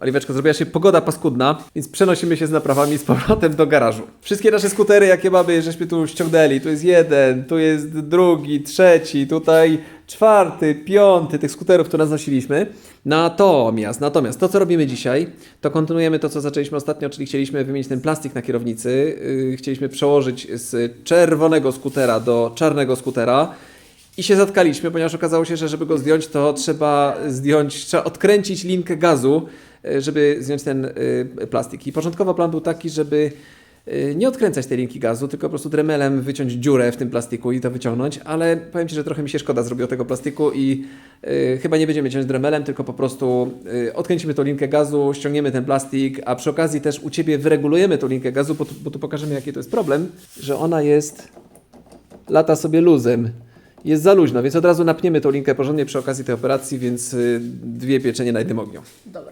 Oliweczko, zrobiła się pogoda paskudna, więc przenosimy się z naprawami z powrotem do garażu. Wszystkie nasze skutery, jakie mamy, żeśmy tu ściągnęli, tu jest jeden, tu jest drugi, trzeci, tutaj czwarty, piąty tych skuterów, które znosiliśmy. Natomiast, natomiast to, co robimy dzisiaj, to kontynuujemy to, co zaczęliśmy ostatnio, czyli chcieliśmy wymienić ten plastik na kierownicy, yy, chcieliśmy przełożyć z czerwonego skutera do czarnego skutera. I się zatkaliśmy, ponieważ okazało się, że żeby go zdjąć, to trzeba zdjąć, trzeba odkręcić linkę gazu, e, żeby zdjąć ten y, plastik. I początkowo plan był taki, żeby y, nie odkręcać tej linki gazu, tylko po prostu dremelem wyciąć dziurę w tym plastiku i to wyciągnąć, ale powiem Ci, że trochę mi się szkoda zrobiło tego plastiku i chyba nie będziemy ciąć dremelem, tylko po prostu odkręcimy tą linkę gazu, ściągniemy ten plastik, a przy okazji też u Ciebie wyregulujemy tą linkę gazu, bo tu, bo tu pokażemy jaki to jest problem, że ona jest lata sobie luzem. Jest za luźno, więc od razu napniemy tą linkę porządnie przy okazji tej operacji, więc y, dwie pieczenie na jednym ogniu. Dobra.